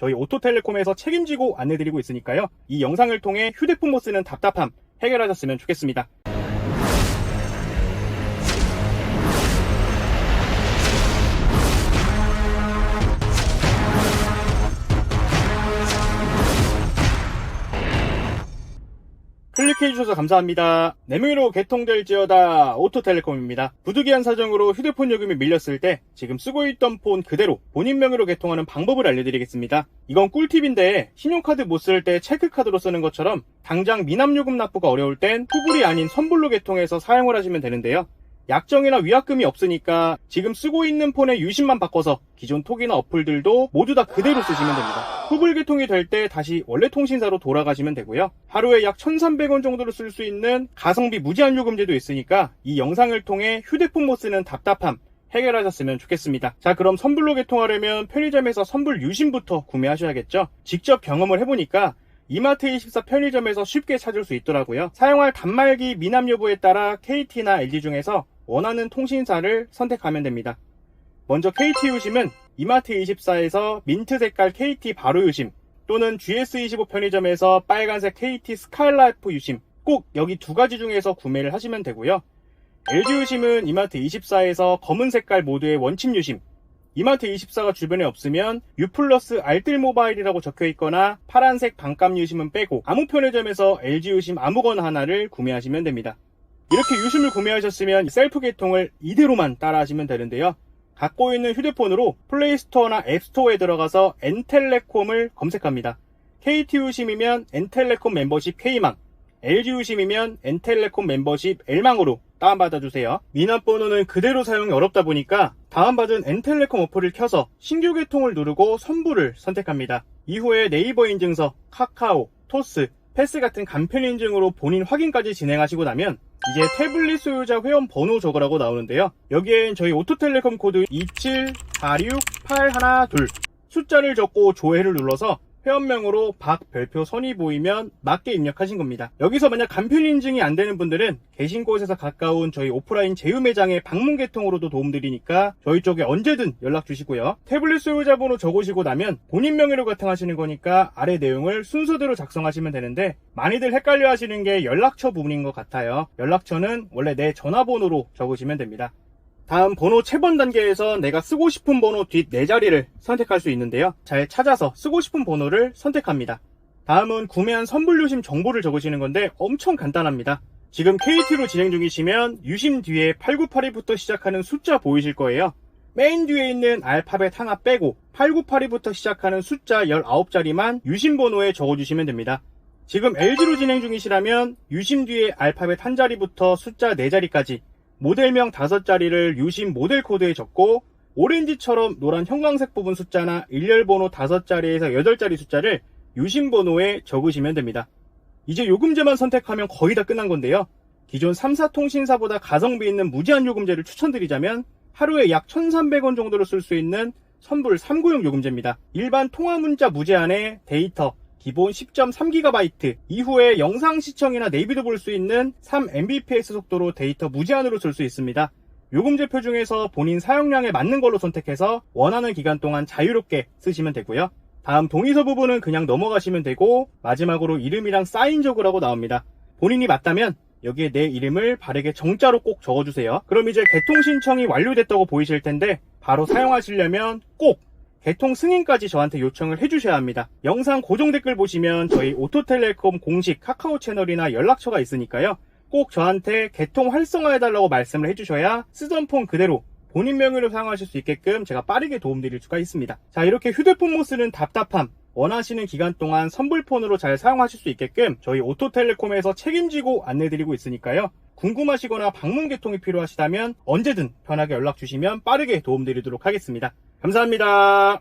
저희 오토텔레콤에서 책임지고 안내드리고 있으니까요. 이 영상을 통해 휴대폰 못 쓰는 답답함 해결하셨으면 좋겠습니다. 클릭해주셔서 감사합니다. 내명으로 개통될지어다 오토텔레콤입니다. 부득이한 사정으로 휴대폰 요금이 밀렸을 때 지금 쓰고 있던 폰 그대로 본인 명의로 개통하는 방법을 알려드리겠습니다. 이건 꿀팁인데 신용카드 못 쓸 때 체크카드로 쓰는 것처럼 당장 미납요금 납부가 어려울 땐 후불이 아닌 선불로 개통해서 사용을 하시면 되는데요. 약정이나 위약금이 없으니까 지금 쓰고 있는 폰의 유심만 바꿔서 기존 톡이나 어플들도 모두 다 그대로 쓰시면 됩니다. 후불 개통이 될 때 다시 원래 통신사로 돌아가시면 되고요. 하루에 약 1,300원 정도로 쓸 수 있는 가성비 무제한 요금제도 있으니까 이 영상을 통해 휴대폰 못 쓰는 답답함 해결하셨으면 좋겠습니다. 자, 그럼 선불로 개통하려면 편의점에서 선불 유심부터 구매하셔야겠죠? 직접 경험을 해보니까 이마트24 편의점에서 쉽게 찾을 수 있더라고요. 사용할 단말기 미납 여부에 따라 KT나 LG 중에서 원하는 통신사를 선택하면 됩니다. 먼저 KT 유심은 이마트24에서 민트 색깔 KT 바로 유심 또는 GS25 편의점에서 빨간색 KT 스카이라이프 유심 꼭 여기 두 가지 중에서 구매를 하시면 되고요. LG 유심은 이마트24에서 검은 색깔 모두의 원침 유심 이마트24가 주변에 없으면 U 플러스 알뜰 모바일이라고 적혀 있거나 파란색 반값 유심은 빼고 아무 편의점에서 LG 유심 아무거나 하나를 구매하시면 됩니다. 이렇게 유심을 구매하셨으면 셀프 개통을 이대로만 따라하시면 되는데요. 갖고 있는 휴대폰으로 플레이스토어나 앱스토어에 들어가서 엔텔레콤을 검색합니다. KT 유심이면 엔텔레콤 멤버십 K망, LG 유심이면 엔텔레콤 멤버십 L망으로 다운받아주세요. 미납 번호는 그대로 사용이 어렵다 보니까 다운받은 엔텔레콤 어플을 켜서 신규 개통을 누르고 선불을 선택합니다. 이후에 네이버 인증서, 카카오, 토스, 패스 같은 간편 인증으로 본인 확인까지 진행하시고 나면 이제 태블릿 소유자 회원 번호 적으라고 나오는데요. 여기엔 저희 오토텔레콤 코드 2746812 숫자를 적고 조회를 눌러서 회원명으로 박 별표 선이 보이면 맞게 입력하신 겁니다. 여기서 만약 간편 인증이 안 되는 분들은 계신 곳에서 가까운 저희 오프라인 제휴 매장의 방문 개통으로도 도움드리니까 저희 쪽에 언제든 연락 주시고요. 태블릿 소유자 번호 적으시고 나면 본인 명의로 개통하시는 거니까 아래 내용을 순서대로 작성하시면 되는데 많이들 헷갈려 하시는 게 연락처 부분인 것 같아요. 연락처는 원래 내 전화번호로 적으시면 됩니다. 다음 번호 채번 단계에서 내가 쓰고 싶은 번호 뒷네 자리를 선택할 수 있는데요. 잘 찾아서 쓰고 싶은 번호를 선택합니다. 다음은 구매한 선불 유심 정보를 적으시는 건데 엄청 간단합니다. 지금 KT로 진행 중이시면 유심 뒤에 8982부터 시작하는 숫자 보이실 거예요. 메인 뒤에 있는 알파벳 하나 빼고 8982부터 시작하는 숫자 19자리만 유심 번호에 적어주시면 됩니다. 지금 LG로 진행 중이시라면 유심 뒤에 알파벳 한 자리부터 숫자 4자리까지 모델명 5자리를 유심 모델 코드에 적고 오렌지처럼 노란 형광색 부분 숫자나 일렬 번호 5자리에서 8자리 숫자를 유심 번호에 적으시면 됩니다. 이제 요금제만 선택하면 거의 다 끝난 건데요. 기존 3사 통신사보다 가성비 있는 무제한 요금제를 추천드리자면 하루에 약 1,300원 정도를 쓸 수 있는 선불 3구용 요금제입니다. 일반 통화 문자 무제한에 데이터, 기본 10.3GB 이후에 영상 시청이나 네이비도 볼 수 있는 3mbps 속도로 데이터 무제한으로 쓸 수 있습니다. 요금 제표 중에서 본인 사용량에 맞는 걸로 선택해서 원하는 기간 동안 자유롭게 쓰시면 되고요. 다음 동의서 부분은 그냥 넘어가시면 되고 마지막으로 이름이랑 사인 적으라고 나옵니다. 본인이 맞다면 여기에 내 이름을 바르게 정자로 꼭 적어주세요. 그럼 이제 개통 신청이 완료됐다고 보이실 텐데 바로 사용하시려면 꼭 개통 승인까지 저한테 요청을 해주셔야 합니다. 영상 고정 댓글 보시면 저희 오토텔레콤 공식 카카오 채널이나 연락처가 있으니까요. 꼭 저한테 개통 활성화해달라고 말씀을 해주셔야 쓰던 폰 그대로 본인 명의로 사용하실 수 있게끔 제가 빠르게 도움드릴 수가 있습니다. 자, 이렇게 휴대폰 못 쓰는 답답함, 원하시는 기간 동안 선불폰으로 잘 사용하실 수 있게끔 저희 오토텔레콤에서 책임지고 안내드리고 있으니까요. 궁금하시거나 방문 개통이 필요하시다면 언제든 편하게 연락 주시면 빠르게 도움드리도록 하겠습니다. 감사합니다.